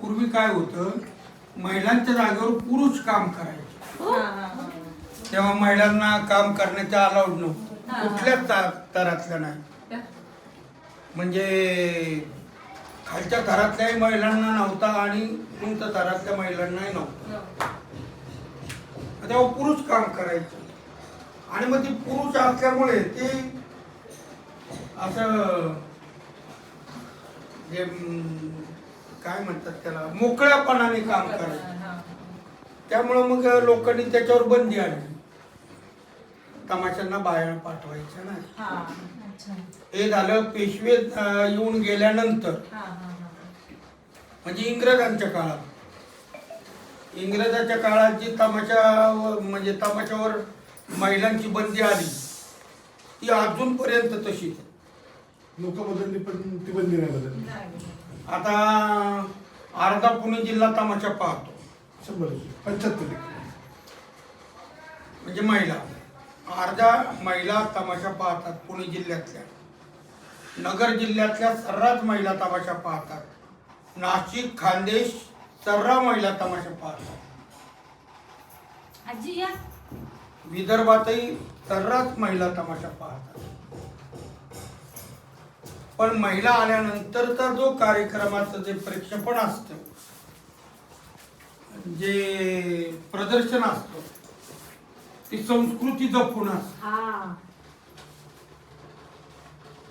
पूर्वी काय होतं महिलांच्या जागेवर पुरुष काम करायचे. तेव्हा महिलांना काम करण्याचा अलाउड नव्हतं. कुठल्याच तरातल्या नाही. म्हणजे खालच्या थरातल्याही महिलांना नव्हता आणि उंच थरातल्या महिलांनाही नव्हता. तेव्हा पुरुष काम करायचे. आणि मग ते पुरुष असल्यामुळे ते असं जे काय म्हणतात त्याला? मोकळ्यापणाने काम करायचं त्यामुळं मग लोकांनी त्याच्यावर बंदी आणली. तमाशांना बाहेर पाठवायचं नाही. हे. झालं पेशवे येऊन गेल्यानंतर. म्हणजे इंग्रजांच्या काळात. इंग्रजाच्या काळात जी तमाशा म्हणजे तमाशावर महिलांची बंदी आली ती अजूनपर्यंत तशीच आहे. लोक बदलली पण ती बंदी नाही बदलली. आता अर्धा पुणे जिल्हा तमाशा पाहतो. शंभर पंच्याहत्तर टक्के. म्हणजे महिला. अर्ध्या महिला तमाशा पाहतात पुणे जिल्ह्यातल्या. नगर जिल्ह्यातल्या सर्रास महिला तमाशा पाहतात. नाशिक खानदेश सर्रा महिला तमाशा पाहतात. विदर्भातही सर्रास महिला तमाशा पाहतात. पण महिला आल्यानंतरचा जो कार्यक्रमाचं जे प्रेक्षेपण असतं जे प्रदर्शन असतं ती संस्कृती जपून असते. हा.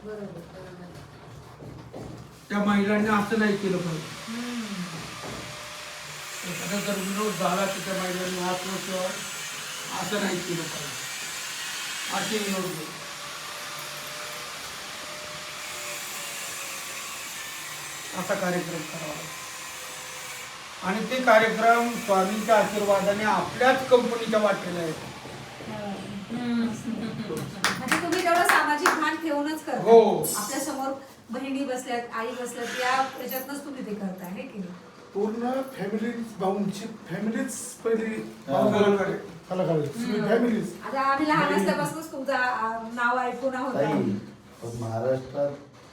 बरोबर बरोबर. त्या महिलांनी असं नाही केलं पाहिजे. एखादा जर विरोध झाला तर त्या महिलांनी हात नसल्यावर असं नाही केलं पाहिजे. असे विनोद असा कार्यक्रम करावा. आणि ते कार्यक्रम स्वामींच्या आशीर्वादाने आपल्याच कंपनीच्या वाटेला येतात म्हणजे तुम्ही तेवढं सामाजिक भान ठेवूनच करता. हो. आपल्यासमोर बहिणी बसल्यात आई बसल्यात या याच्यातनच तुम्ही ते करताय हे की नाही? पूर्ण फॅमिली भाऊंची फॅमिलीच पहिली हा. कलाकार. आहे. कलाकार फॅमिलीच आता आम्ही लहान असल्यापासूनच तुमचं आ, नाव ऐकून आहोत. ताई पण महाराष्ट्रात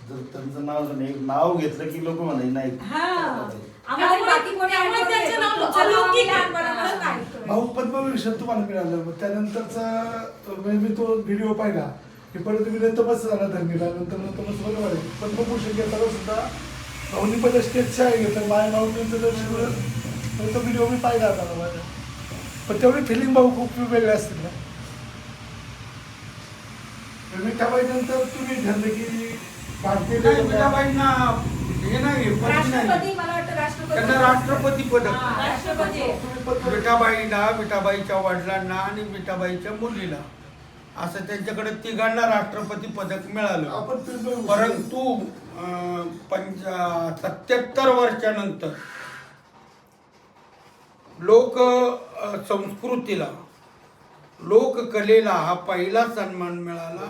जर त्यांचं नाव जर नाही- नाव घेतलं की लोक म्हणाय नाही. हा. आम्हाला बाकी कोणी त्यामुळे आठवत नाही, त्यांचं पण नाव तुमचं नाव आम्ही अलौकिक आहे. लहानपणापासून ऐकतोय. भाऊ पद्मविभूषण तुम्हाला मिळालं. मग त्यानंतरचा म्हणजे मी तो व्हिडिओ पाहिला. की परत तुम्ही तपस झाला धर्मीला नंतर तपस बरोबर आहे पद्मभूषण घेताना सुद्धा भाऊनी पहिलं स्टेज शाळे घेतलं. माझ्या भाऊनीचं दर्शन तो व्हिडिओ मी पाहिला आता माझ्या पण तेवढी फिलिंग भाऊ खूप वेगळे असतील ना. तर मी त्यावेळेनंतर तुम्ही ठरलं की हे नाही पद राष्ट्रपती नाही. मला वाटतं राष्ट्रपती. त्यांना राष्ट्रपती पदक. हा, राष्ट्रपती. विठाबाईला विठाबाईच्या वडिलांना आणि विठाबाईच्या मुलीला. असं त्यांच्याकडे तिघांना राष्ट्रपती पदक मिळालं. आपण परंतु अं, पंच सत्याहत्तर वर्षानंतर लोक अं, संस्कृतीला लोककलेला हा पहिला सन्मान मिळाला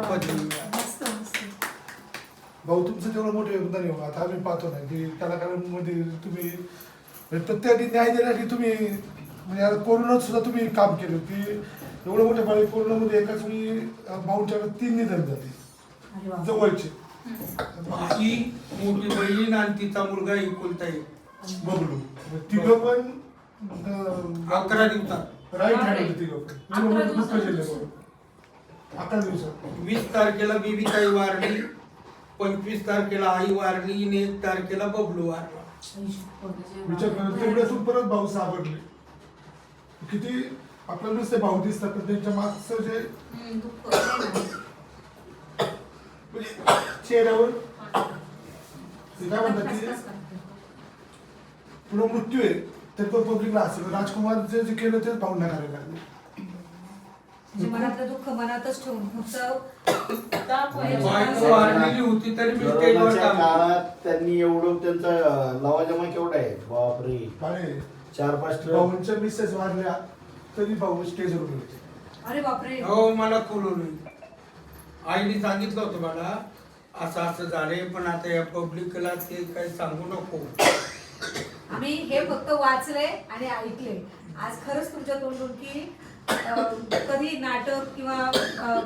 पदवी. मिळाली. भाऊ तुमचं तेवढं मोठं योगदान आहे बघा. आता आम्ही पाहतो ना की कलाकारांमध्ये तुम्ही म्हणजे प्रत्येकाने न्याय देण्यासाठी तुम्ही म्हणजे आता कोरोनात सुद्धा तुम्ही काम केलं. की एवढं मोठ्या बाळी कोरोनामध्ये एकाच वेळी अं, भाऊंच्या तीन निधन झाले. अरे वा. जवळचे. माझी मोठी बहीण आणि तिचा मुलगा एकुलता एक बबलू तिघं पण अकरा दिवसात. राईट हँड होते तिघं पण. अकरा दिवसात. अकरा वीस तारखेला बीबीताई वारली. पंचवीस तारखेला आई वारली आणि एक तारखेला बबलू वारला. विचार करा तेवढ्यातून परत भाऊ सापडले किती आपल्याला नुसते भाऊ दिसतात पण त्यांच्या मागचं जे. म्हणजे चेहऱ्यावर? ते काय म्हणतात की. पुढे मृत्यू आहे. तर तो पब्लिकला असेल. राजकुमार जे जे केलं तेच भावना करायला लागले. म्हणजे मनातलं दुःख मनातच ठेवून बायको वारलेली होती तरी मी स्टेजवर कोरोनाच्या काम काळात त्यांनी एवढं त्यांचा लवाजमा केवढा आहे? बापरे. चार पाच ट्रक भाऊंच्या मिसेस वारल्या तरी भाऊ स्टेजवर होते अरे बापरे. हो मला खुलवलं आईने सांगितलं होतं मला असं असं झालंय पण आता या पब्लिकला ते काही सांगू नको. आम्ही हे फक्त वाचले आणि ऐकले आज खरंच तुमच्या तोंडून की कधी नाटक किंवा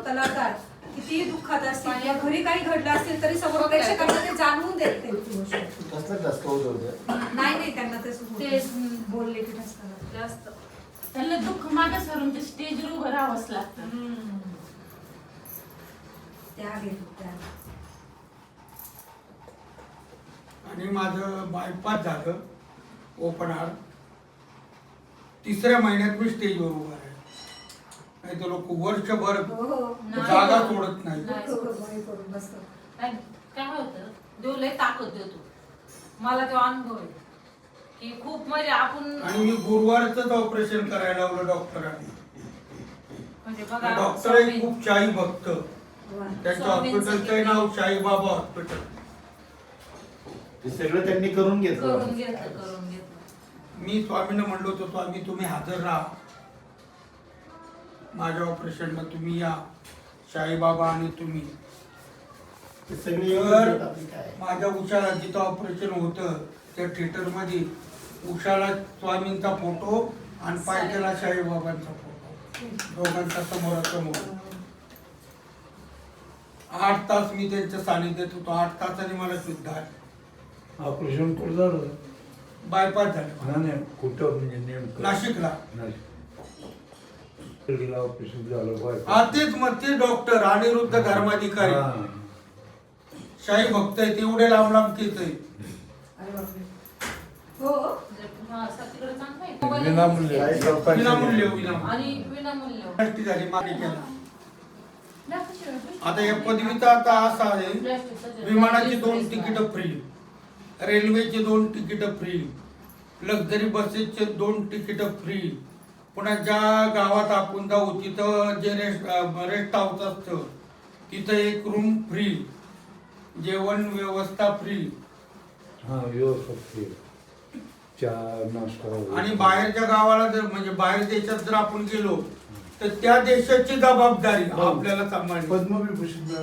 कलाकार कितीही दुःखात असतील किंवा घरी काही घडलं असेल तरी समोर प्रेक्षकांना ते जाणवून देत नाही. ती गोष्ट नाही नाही त्यांना ते. बोलले की जास्त त्यांना दुःख मागे सरून ते स्टेजवर उभं राहावंच लागतं. त्या गेल्या त्या आणि माझं बायपास झालं ओपन हार्ट. तिसऱ्या महिन्यात मी स्टेजवर उभा नाही तर लोक वर्षभर हो हो. नाही. जागा सोडत नाही काय होतं? देव लय ताकद देतो. मला तो अनुभव आहे की खूप म्हणजे आपण आणि मी गुरुवारच ऑपरेशन करायला लावलं डॉक्टरांनी म्हणजे बघा डॉक्टर आहे स्वामी- खूप शाही भक्त. त्यांच्या स्वामींचं हॉस्पिटलचं नाव शाईबाबा हॉस्पिटल ते सगळं त्यांनी करून घेतलं. करून घेतलं करून घेतलं. मी स्वामींना म्हणलो होतो स्वामी तुम्ही हजर राहा. माझ्या ऑपरेशनला तुम्ही या. शाईबाबा आणि तुम्ही. ते सगळे तर माझ्या उशाला जिथं ऑपरेशन होतं त्या थिएटरमध्ये उशाला स्वामींचा फोटो आणि पायथ्याला शाईबाबांचा फोटो. दोघांचा समोरासमोर. आठ तास मी त्यांच्या सानिध्यात होतो. आठ तासाने मला शुद्ध आहे ऑपरेशन कुठं झालं? बायपास झालं. नाही कुठं? म्हणजे नेमकं? नाशिकला. नाशिक. ऑपरेशन झालं बाय हा तेच मग ते डॉक्टर अनिरुद्ध धर्माधिकारी शाही भक्त आहे तेवढे लांब लांब केस आहे अरे बापरे. हो तिकडे चांगलं आहे. मोबाईल- विनामूल्य. काय चौपाटी विनामूल्य नाही. विनामूल्य. आणि विनामूल्य. गोष्टी झाली मालिकेला आता आता या पदवीचा आता असा आहे. विमानाची दोन तिकीट फ्री. रेल्वेचे दोन तिकीट फ्री. लक्झरी बसेसचे दोन तिकीट फ्री. पुन्हा ज्या गावात आपण जाऊ तिथं जे रेस्ट रेस्ट हाऊस असतं तिथं एक रूम फ्री जेवण व्यवस्था फ्री हा व्यवस्थित चहा नाश्ता आणि बाहेरच्या गावाला जर म्हणजे बाहेर देशात जर आपण गेलो तर त्या देशाची जबाबदारी आपल्याला सांभाळली पद्मविभूषण